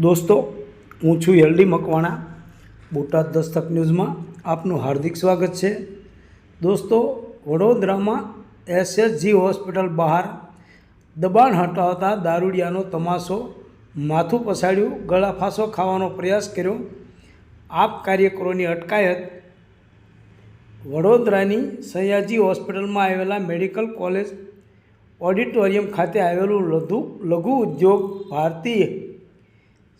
દોસ્તો, હું છું એલડી મકવાણા, બોટાદ દસ્તક ન્યૂઝમાં આપનું હાર્દિક સ્વાગત છે. દોસ્તો, વડોદરામાં એસએસજી હોસ્પિટલ બહાર દબાણ હટાવતા દારૂડિયાનો તમાશો માથું પસાડ્યું ગળાફાંસો ખાવાનો પ્રયાસ કર્યો. આપ કાર્યકરોની અટકાયત વડોદરાની સયાજી હોસ્પિટલમાં આવેલા મેડિકલ કોલેજ ઓડિટોરિયમ ખાતે આવેલું લઘુ લઘુ ઉદ્યોગ ભારતીય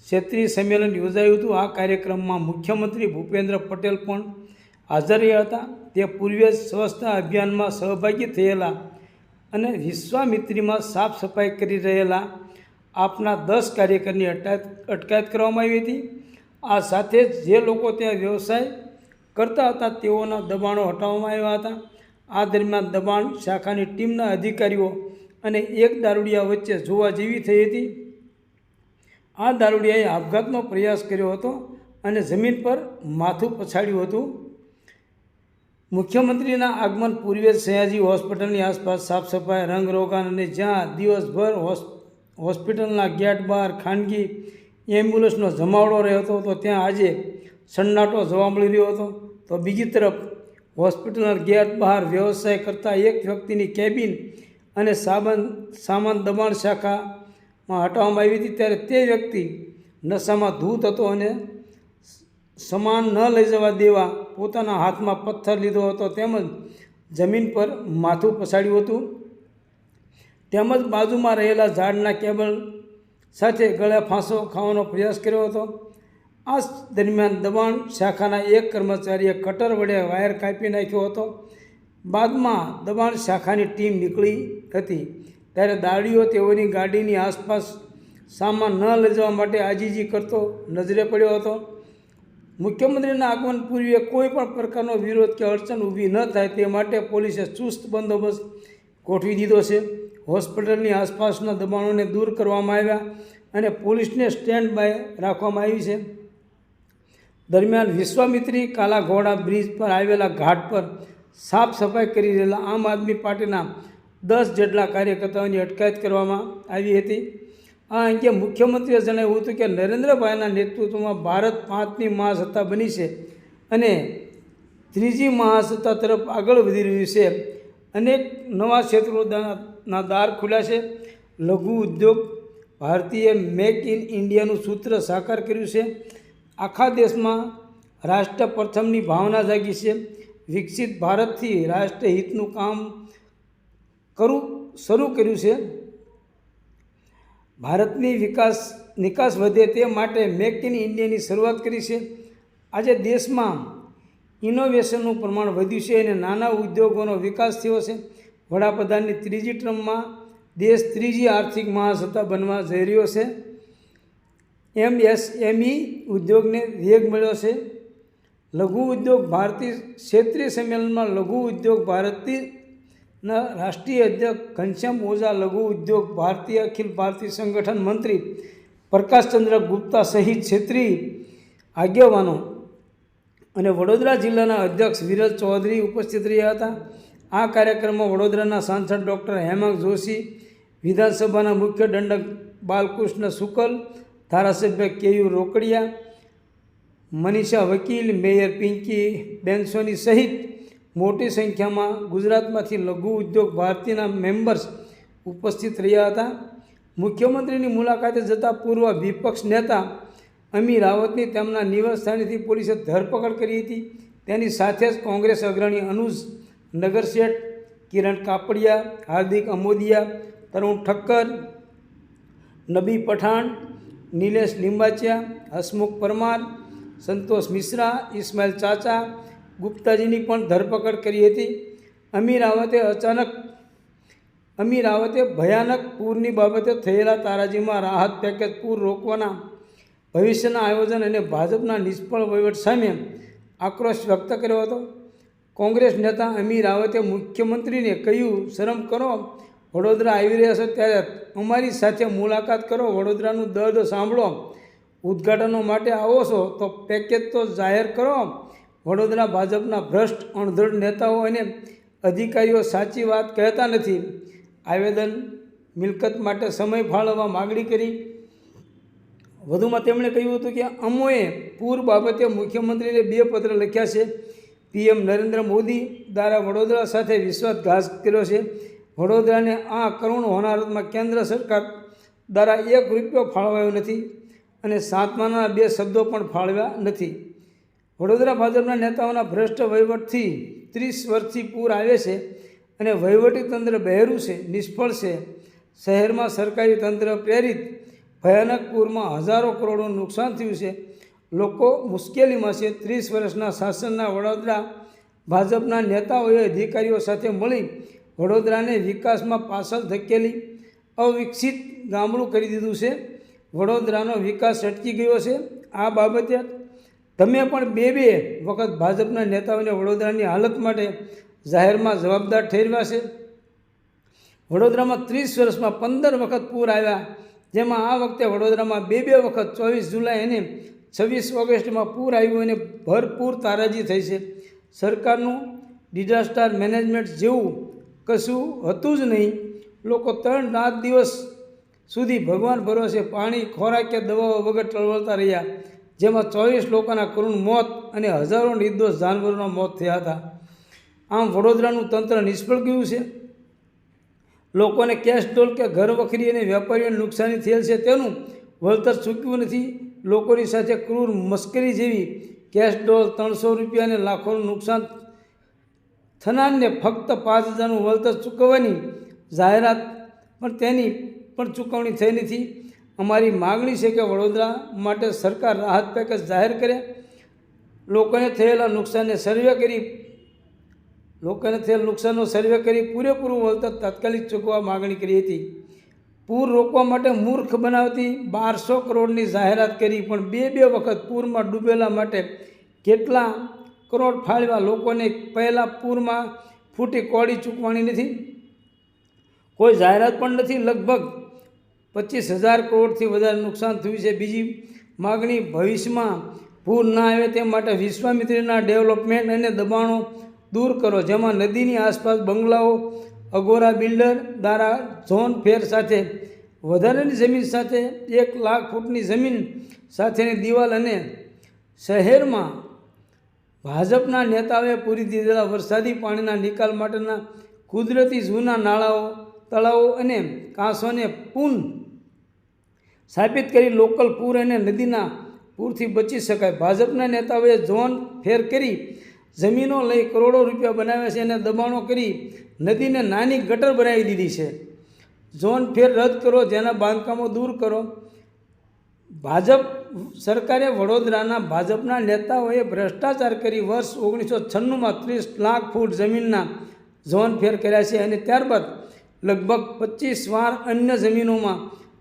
ક્ષેત્રીય સંમેલન યોજાયું હતું. આ કાર્યક્રમમાં મુખ્યમંત્રી ભૂપેન્દ્ર પટેલ પણ હાજર રહ્યા હતા. તે પૂર્વે સ્વચ્છતા અભિયાનમાં સહભાગી થયેલા અને વિશ્વામિત્રીમાં સાફ સફાઈ કરી રહેલા આપના દસ કાર્યકરની અટકાયત અટકાયત કરવામાં આવી હતી. આ સાથે જ જે લોકો ત્યાં વ્યવસાય કરતા હતા તેઓના દબાણો હટાવવામાં આવ્યા હતા. આ દરમિયાન દબાણ શાખાની ટીમના અધિકારીઓ અને એક દારૂડિયા વચ્ચે જોવા જેવી થઈ હતી. આ દારૂડિયાએ આપઘાતનો પ્રયાસ કર્યો હતો અને જમીન પર માથું પછાડ્યું હતું. મુખ્યમંત્રીના આગમન પૂર્વે સયાજી હોસ્પિટલની આસપાસ સાફ સફાઈ રંગરોગાન અને જ્યાં દિવસભર હોસ્પિટલના ગેટ બહાર ખાનગી એમ્બ્યુલન્સનો જમાવડો રહ્યો હતો તો ત્યાં આજે સન્નાટો જોવા મળી રહ્યો હતો. તો બીજી તરફ, હોસ્પિટલના ગેટ બહાર વ્યવસાય કરતા એક વ્યક્તિની કેબિન અને સામાન સામાન દબાણ શાખામાં હટાવવામાં આવી હતી ત્યારે તે વ્યક્તિ નશામાં ધૂત હતો અને સમાન ન લઈ જવા દેવા પોતાના હાથમાં પથ્થર લીધો હતો. તેમજ જમીન પર માથું પસાડ્યું હતું. તેમજ બાજુમાં રહેલા ઝાડના કેબલ સાથે ગળે ફાંસો ખાવાનો પ્રયાસ કર્યો હતો. આ દરમિયાન દબાણ શાખાના એક કર્મચારીએ કટર વડે વાયર કાપી નાખ્યો હતો. બાદમાં દબાણ શાખાની ટીમ નીકળી હતી. ત્યારે દાડીઓ તેઓની ગાડીની આસપાસ સામાન ન લઈ જવા માટે આજીજી કરતો નજરે પડ્યો હતો. મુખ્યમંત્રીના આગમન પૂર્વે કોઈ પણ પ્રકારનો વિરોધ કે અડચણ ઊભી ન થાય તે માટે પોલીસે ચુસ્ત બંદોબસ્ત ગોઠવી દીધો છે. હોસ્પિટલની આસપાસના દબાણોને દૂર કરવામાં આવ્યા અને પોલીસને સ્ટેન્ડ બાય રાખવામાં આવી છે. દરમિયાન વિશ્વામિત્રી કાલાઘોડા બ્રિજ પર આવેલા ઘાટ પર સાફ સફાઈ કરી રહેલા આમ આદમી પાર્ટીના દસ જેટલા કાર્યકર્તાઓની અટકાયત કરવામાં આવી હતી. આ અંગે મુખ્યમંત્રીએ જણાવ્યું હતું કે નરેન્દ્રભાઈના નેતૃત્વમાં ભારત પાંચમી મહાસત્તા બની છે અને ત્રીજી મહાસત્તા તરફ આગળ વધી રહ્યું છે. અનેક નવા ક્ષેત્રોના દાર ખુલ્યા છે. લઘુ ઉદ્યોગ, ભારતીય મેક ઇન ઇન્ડિયાનું સૂત્ર સાકાર કર્યું છે. આખા દેશમાં રાષ્ટ્ર પ્રથમની ભાવના જાગી છે. વિકસિત ભારતથી રાષ્ટ્રહિતનું કામ કરું, શરૂ કર્યું છે. ભારતની વિકાસ, નિકાસ વધે તે માટે મેક ઇન ઇન્ડિયાની શરૂઆત કરી છે. આજે દેશમાં ઇનોવેશનનું પ્રમાણ વધ્યું છે અને નાના ઉદ્યોગોનો વિકાસ થયો છે. વડાપ્રધાનની ત્રીજી ટર્મમાં દેશ ત્રીજી આર્થિક મહાસત્તા બનવા જઈ રહ્યો છે. એમ એસ એમઈ ઉદ્યોગને વેગ મળ્યો છે. લઘુ ઉદ્યોગ ભારતીય ક્ષેત્રીય સંમેલનમાં લઘુ ઉદ્યોગ ભારતીના રાષ્ટ્રીય અધ્યક્ષ ઘનશ્યામ ઓઝા, લઘુ ઉદ્યોગ, ભારતીય અખિલ ભારતીય સંગઠન મંત્રી પ્રકાશચંદ્ર ગુપ્તા સહિત ક્ષેત્રીય આગેવાનો અને વડોદરા જિલ્લાના અધ્યક્ષ વિરજ ચૌધરી ઉપસ્થિત રહ્યા હતા. આ કાર્યક્રમમાં વડોદરાના સાંસદ ડૉક્ટર હેમાંગ જોશી, વિધાનસભાના મુખ્ય દંડક બાલકૃષ્ણ શુકલ ધારાસભ્ય કેયુ રોકડિયા, મનીષા વકીલ, મેયર પિંકી બેનસોની સહિત મોટી સંખ્યામાં ગુજરાતમાંથી લઘુ ઉદ્યોગ ભારતીના મેમ્બર્સ ઉપસ્થિત રહ્યા હતા. મુખ્યમંત્રીની મુલાકાતે જતા પૂર્વ વિપક્ષ નેતા અમી રાવતની તેમના નિવાસસ્થાનેથી પોલીસે ધરપકડ કરી હતી. તેની સાથે જ કોંગ્રેસ અગ્રણી અનુજ નગરશેઠ, કિરણ કાપડિયા, હાર્દિક અમોદિયા, તરુણ ઠક્કર, નબી પઠાણ, નિલેશ લિંબાચિયા, હસમુખ પરમાર, સંતોષ મિશ્રા ઇસ્માઇલ ચાચા ગુપ્તાજીની પણ ધરપકડ કરી હતી. અમી રાવતે અચાનક અમી રાવતે ભયાનક પૂરની બાબતે થયેલા તારાજીમાં રાહત પેકેજ પૂર રોકવાના ભવિષ્યના આયોજન અને ભાજપના નિષ્ફળ વહીવટ સામે આક્રોશ વ્યક્ત કર્યો હતો. કોંગ્રેસ નેતા અમી રાવતે મુખ્યમંત્રીને કહ્યું, શરમ કરો, વડોદરા આવી રહ્યા છો ત્યારે અમારી સાથે મુલાકાત કરો, વડોદરાનું દર્દ સાંભળો, ઉદ્ઘાટનો માટે આવો છો, તો પેકેજ તો જાહેર કરો. વડોદરા ભાજપના ભ્રષ્ટ અણધડ નેતાઓ અને અધિકારીઓ સાચી વાત કહેતા નથી. આવેદન મિલકત માટે સમય ફાળવવા માગણી કરી. વધુમાં તેમણે કહ્યું હતું કે અમોએ પૂર બાબતે મુખ્યમંત્રીને બે પત્ર લખ્યા છે. પીએમ નરેન્દ્ર મોદી દ્વારા વડોદરા સાથે વિશ્વાસઘાત કર્યો છે. વડોદરાને આ કરુણ હોનારતમાં કેન્દ્ર સરકાર દ્વારા એક રૂપિયો ફાળવાયો નથી અને સાતમાના બે શબ્દો પણ ફાળવ્યા નથી. વડોદરા ભાજપના નેતાઓના ભ્રષ્ટ વહીવટથી ત્રીસ વર્ષથી પૂર આવે છે અને વહીવટી તંત્ર બહેરું છે, નિષ્ફળ છે. શહેરમાં સરકારી તંત્ર પ્રેરિત, ભયાનક પૂરમાં હજારો કરોડનું નુકસાન થયું છે. લોકો મુશ્કેલીમાં છે. ત્રીસ વર્ષના શાસનના વડોદરા ભાજપના નેતાઓએ અધિકારીઓ સાથે મળી વડોદરાને વિકાસમાં પાછળ ધકેલી અવિકસિત ગામડું કરી દીધું છે. વડોદરાનો વિકાસ અટકી ગયો છે. આ બાબતે તમે પણ બે બે વખત ભાજપના નેતાઓને વડોદરાની હાલત માટે જાહેરમાં જવાબદાર ઠેરવ્યા છે. વડોદરામાં ત્રીસ વર્ષમાં પંદર વખત પૂર આવ્યા, જેમાં આ વખતે વડોદરામાં બે બે વખત ચોવીસ જુલાઈ અને છવ્વીસ ઓગસ્ટમાં પૂર આવ્યું અને ભરપૂર તારાજી થઈ છે. સરકારનું ડિઝાસ્ટર મેનેજમેન્ટ જેવું કશું હતું જ નહીં. લોકો ત્રણ રાત દિવસ સુધી ભગવાન ભરોસે પાણી, ખોરાક કે દવાઓ વગર ટળવળતા રહ્યા. જેમાં ચોવીસ લોકોના કરુણ મોત અને હજારો નિર્દોષ જાનવરોના મોત થયા હતા. આમ વડોદરાનું તંત્ર નિષ્ફળ ગયું છે? લોકોને કેશ ડોલ કે ઘર વખરી અને વેપારીઓને નુકસાની થયેલ છે તેનું વળતર ચૂક્યું નથી. લોકોની સાથે ક્રૂર મશ્કરી જેવી કેશ ડોલ ત્રણસો રૂપિયા અને લાખોનું નુકસાન થનારને ફક્ત પાંચ હજારનું વળતર ચૂકવવાની જાહેરાત પણ તેની પણ ચૂકવણી થઈ નથી. અમારી માગણી છે કે વડોદરા માટે સરકાર રાહત પેકેજ જાહેર કરે. લોકોને થયેલા નુકસાનને સર્વે કરી, લોકોને થયેલ નુકસાનનો સર્વે કરી પૂરેપૂરું વળતર તાત્કાલિક ચૂકવવા માગણી કરી હતી. પૂર રોકવા માટે મૂર્ખ બનાવતી બારસો કરોડની જાહેરાત કરી, પણ બે બે વખત પૂરમાં ડૂબેલા માટે કેટલા કરોડ ફાળવા લોકોને પહેલાં પૂરમાં ફૂટી કોડી ચૂકવાની નથી. કોઈ જાહેરાત પણ નથી. લગભગ પચીસ હજાર કરોડથી વધારે નુકસાન થયું છે. બીજી માગણી ભવિષ્યમાં પૂર ના આવે તે માટે વિશ્વામિત્રીના ડેવલપમેન્ટ અને દબાણો દૂર કરો, જેમાં નદીની આસપાસ બંગલાઓ, અગોરા બિલ્ડર દ્વારા ઝોન ફેર સાથે વધારાની જમીન સાથે એક લાખ ફૂટની જમીન સાથેની દિવાલ અને શહેરમાં ભાજપના નેતાઓએ પૂરી દીધેલા વરસાદી પાણીના નિકાલ માટેના કુદરતી જૂના નાળાઓ, તળાવો અને કાંસોને પૂન સાબિત કરી લોકલ પૂર અને નદીના પૂરથી બચી શકાય. ભાજપના નેતાઓએ ઝોન ફેર કરી જમીનો લઈ કરોડો રૂપિયા બનાવ્યા છે અને દબાણો કરી નદીને નાની ગટર બનાવી દીધી છે. ઝોન ફેર રદ કરો, જેના બાંધકામો દૂર કરો. ભાજપ સરકારે વડોદરાના ભાજપના નેતાઓએ ભ્રષ્ટાચાર કરી વર્ષ ઓગણીસો છન્નુંમાં ત્રીસ લાખ ફૂટ જમીનના ઝોન ફેર કર્યા છે અને ત્યારબાદ લગભગ પચીસ વાર અન્ય જમીનોમાં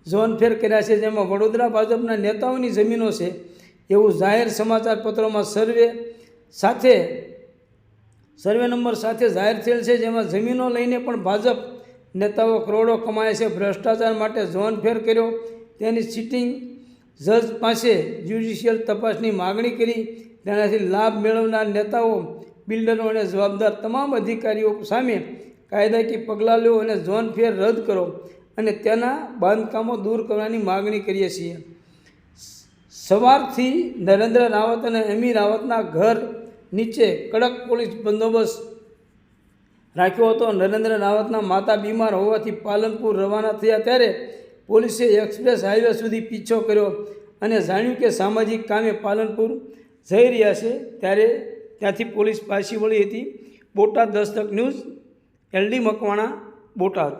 ઝોન ફેર કર્યા છે, જેમાં વડોદરા ભાજપના નેતાઓની જમીનો છે. એવું જાહેર સમાચાર પત્રોમાં સર્વે સાથે, સર્વે નંબર સાથે જાહેર થયેલ છે, જેમાં જમીનો લઈને પણ ભાજપ નેતાઓ કરોડો કમાય છે. ભ્રષ્ટાચાર માટે ઝોન ફેર કર્યો. તેની સિટિંગ જજ પાસે જ્યુડિશિયલ તપાસની માગણી કરી. તેનાથી લાભ મેળવનાર નેતાઓ, બિલ્ડરો અને જવાબદાર તમામ અધિકારીઓ સામે કાયદાકીય પગલાં લો અને ઝોન ફેર રદ કરો. અને તેના બાંધકામો દૂર કરવાની માગણી કરીએ છીએ. સવારથી નરેન્દ્ર રાવત અને એમી રાવતના ઘર નીચે કડક પોલીસ બંદોબસ્ત રાખ્યો હતો. નરેન્દ્ર રાવતના માતા બીમાર હોવાથી પાલનપુર રવાના થયા ત્યારે પોલીસે એક્સપ્રેસ હાઈવે સુધી પીછો કર્યો અને જાણ્યું કે સામાજિક કામે પાલનપુર જઈ રહ્યા છે ત્યારે ત્યાંથી પોલીસ પાછી વળી હતી. Botad Dastak news, LD Makwana, Botad.